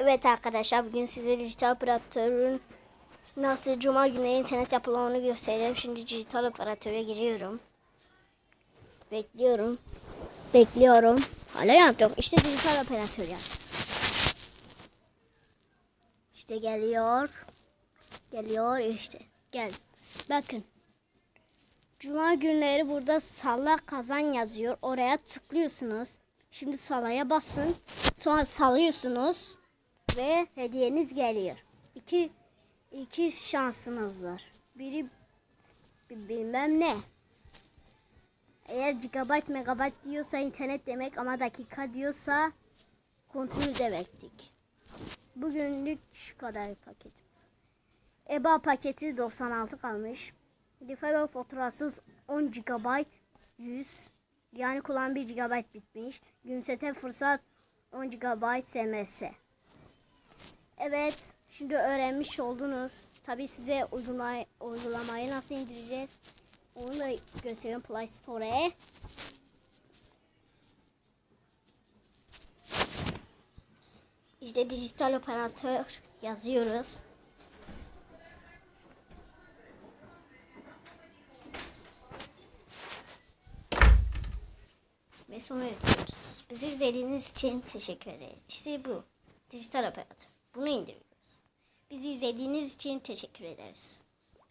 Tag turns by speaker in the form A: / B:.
A: Evet arkadaşlar bugün size dijital operatörün nasıl cuma günü internet yapıldığını göstereceğim. Şimdi dijital operatöre giriyorum. Bekliyorum. Bekliyorum. Hala yanıt yok. İşte dijital operatör ya. İşte geliyor. Geliyor işte. Gel. Bakın. Cuma günleri burada salla kazan yazıyor. Oraya tıklıyorsunuz. Şimdi salaya basın. Sonra salıyorsunuz ve hediyeniz geliyor. İki iki şansınız var. Biri bi- bilmem ne. Eğer gigabyte megabyte diyorsa internet demek ama dakika diyorsa kontrol demektik. Bugünlük şu kadar paketimiz. EBA paketi 96 kalmış. Life faturasız 10 GB 100 yani kullan 1 GB bitmiş. Gümsete fırsat 10 GB SMS. Evet, şimdi öğrenmiş oldunuz. Tabi size uygulamayı, uygulamayı nasıl indireceğiz? Onu da gösteriyorum Play Store'e. İşte dijital operatör yazıyoruz. Ve sonra yüklüyoruz. Bizi izlediğiniz için teşekkür ederiz. İşte bu. Dijital operatör. Bunu indiriyoruz. Bizi izlediğiniz için teşekkür ederiz.